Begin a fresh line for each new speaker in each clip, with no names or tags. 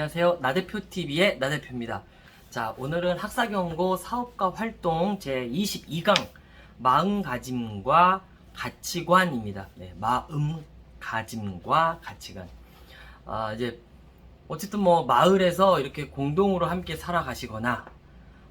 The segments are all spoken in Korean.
안녕하세요. 나대표TV의 나대표입니다. 자, 오늘은 학사경고 사업가 활동 제22강 마음가짐과 가치관입니다. 네, 마음가짐과 가치관. 아, 이제, 어쨌든 뭐, 마을에서 이렇게 공동으로 함께 살아가시거나,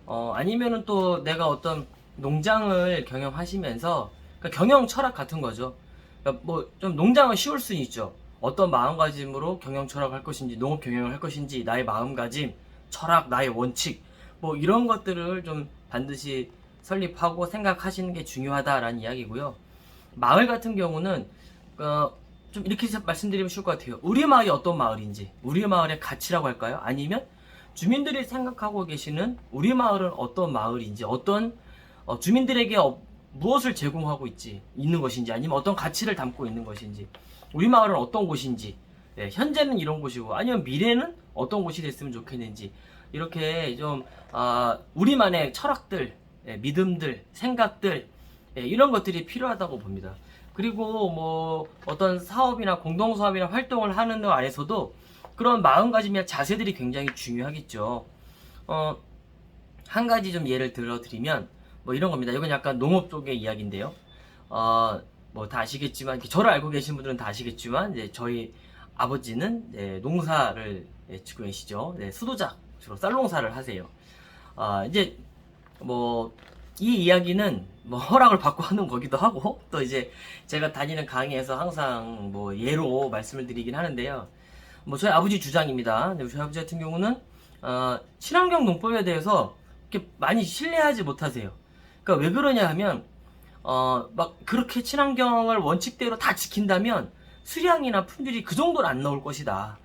어, 아니면은 또 내가 어떤 농장을 경영하시면서, 그러니까 경영 철학 같은 거죠. 그러니까 뭐, 좀 농장은 쉬울 수는 있죠. 어떤 마음가짐으로 경영 철학을 할 것인지, 농업 경영을 할 것인지, 나의 마음가짐, 철학, 나의 원칙, 뭐 이런 것들을 좀 반드시 설립하고 생각하시는 게 중요하다라는 이야기고요. 마을 같은 경우는 어, 좀 이렇게 말씀드리면 쉬울 것 같아요. 우리 마을이 어떤 마을인지, 우리 마을의 가치라고 할까요? 아니면 주민들이 생각하고 계시는 우리 마을은 어떤 마을인지, 어떤 어, 주민들에게 어, 무엇을 제공하고 있지 있는 것인지, 아니면 어떤 가치를 담고 있는 것인지, 우리 마을은 어떤 곳인지, 네, 현재는 이런 곳이고, 아니면 미래는 어떤 곳이 됐으면 좋겠는지, 이렇게 좀 아, 우리만의 철학들, 예, 믿음들, 생각들 예, 이런 것들이 필요하다고 봅니다. 그리고 뭐 어떤 사업이나 공동 사업이나 활동을 하는 데 안에서도 그런 마음가짐이나 자세들이 굉장히 중요하겠죠. 어, 한 가지 좀 예를 들어 드리면 뭐 이런 겁니다. 이건 약간 농업 쪽의 이야기인데요. 어, 뭐 다 아시겠지만 저를 알고 계신 분들은 다 아시겠지만 이제 저희 아버지는 네, 농사를 네, 짓고 계시죠. 네, 수도작 주로 쌀농사를 하세요. 아, 이제 뭐 이 이야기는 뭐 허락을 받고 하는 거기도 하고 또 이제 제가 다니는 강의에서 항상 뭐 예로 말씀을 드리긴 하는데요. 뭐 저희 아버지 주장입니다. 저희 아버지 같은 경우는 어, 친환경 농법에 대해서 이렇게 많이 신뢰하지 못하세요. 그러니까 왜 그러냐 하면 어, 막 그렇게 친환경을 원칙대로 다 지킨다면 수량이나 품질이 그 정도는 안 나올 것이다.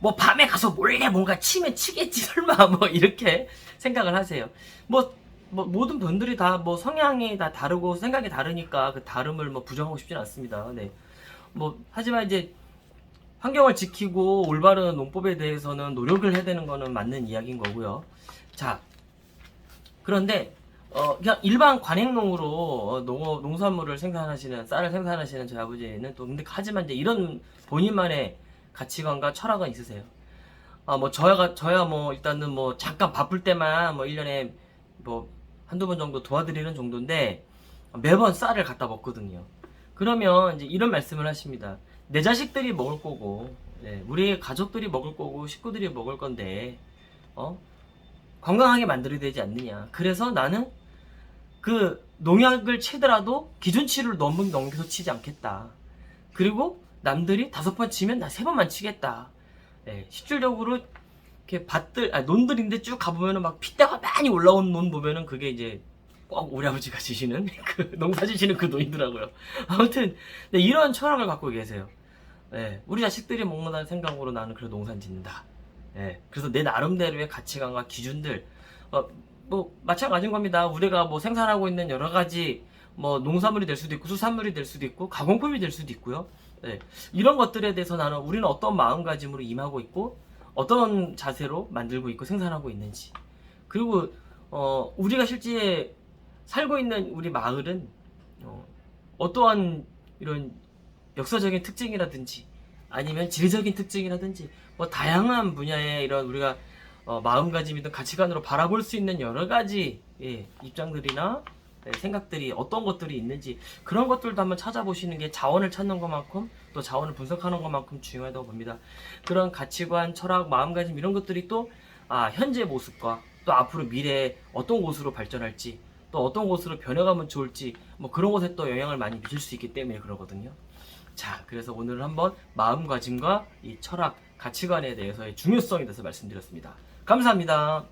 뭐 밤에 가서 몰래 뭔가 치면 치겠지 설마 뭐 이렇게 생각을 하세요. 뭐, 뭐 모든 분들이 다 뭐 성향이 다 다르고 생각이 다르니까 그 다름을 뭐 부정하고 싶진 않습니다. 네. 뭐 하지만 이제 환경을 지키고 올바른 농법에 대해서는 노력을 해야 되는 거는 맞는 이야기인 거고요. 자, 그런데 어 그냥 일반 관행농으로 어, 농업 농산물을 생산하시는 쌀을 생산하시는 저희 아버지는 또 근데 하지만 이제 이런 본인만의 가치관과 철학은 있으세요. 아, 뭐, 저야가, 저야 뭐, 일단은 뭐, 잠깐 바쁠 때만 뭐, 1년에 뭐, 한두 번 정도 도와드리는 정도인데, 매번 쌀을 갖다 먹거든요. 그러면 이제 이런 말씀을 하십니다. 내 자식들이 먹을 거고, 네, 우리 가족들이 먹을 거고, 식구들이 먹을 건데, 어? 건강하게 만들어야 되지 않느냐. 그래서 나는 그 농약을 치더라도 기준치를 너무 넘겨서 치지 않겠다. 그리고 남들이 다섯 번 치면 나 세 번만 치겠다. 예, 실질적으로 이렇게 밭들, 아, 논들인데 쭉 가보면은 막 핏대가 많이 올라온 논 보면은 그게 이제 꼭 우리 아버지가 지시는 그 농사 지시는 그 논이더라고요. 아무튼 네, 이런 철학을 갖고 계세요. 예, 우리 자식들이 먹는다는 생각으로 나는 그래 농사 짓는다. 예, 그래서 내 나름대로의 가치관과 기준들, 어, 뭐 마찬가지인 겁니다. 우리가 뭐 생산하고 있는 여러 가지 뭐 농산물이 될 수도 있고 수산물이 될 수도 있고 가공품이 될 수도 있고요. 네. 이런 것들에 대해서 나는 우리는 어떤 마음가짐으로 임하고 있고 어떤 자세로 만들고 있고 생산하고 있는지 그리고 어, 우리가 실제 살고 있는 우리 마을은 어, 어떠한 이런 역사적인 특징이라든지 아니면 지리적인 특징이라든지 뭐 다양한 분야의 이런 우리가 어, 마음가짐이든 가치관으로 바라볼 수 있는 여러 가지 예, 입장들이나 네, 생각들이 어떤 것들이 있는지 그런 것들도 한번 찾아보시는 게 자원을 찾는 것만큼 또 자원을 분석하는 것만큼 중요하다고 봅니다. 그런 가치관, 철학, 마음가짐 이런 것들이 또 아, 현재 모습과 또 앞으로 미래에 어떤 곳으로 발전할지 또 어떤 곳으로 변해가면 좋을지 뭐 그런 것에 또 영향을 많이 미칠 수 있기 때문에 그러거든요. 자, 그래서 오늘은 한번 마음가짐과 이 철학, 가치관에 대해서의 중요성에 대해서 말씀드렸습니다. 감사합니다.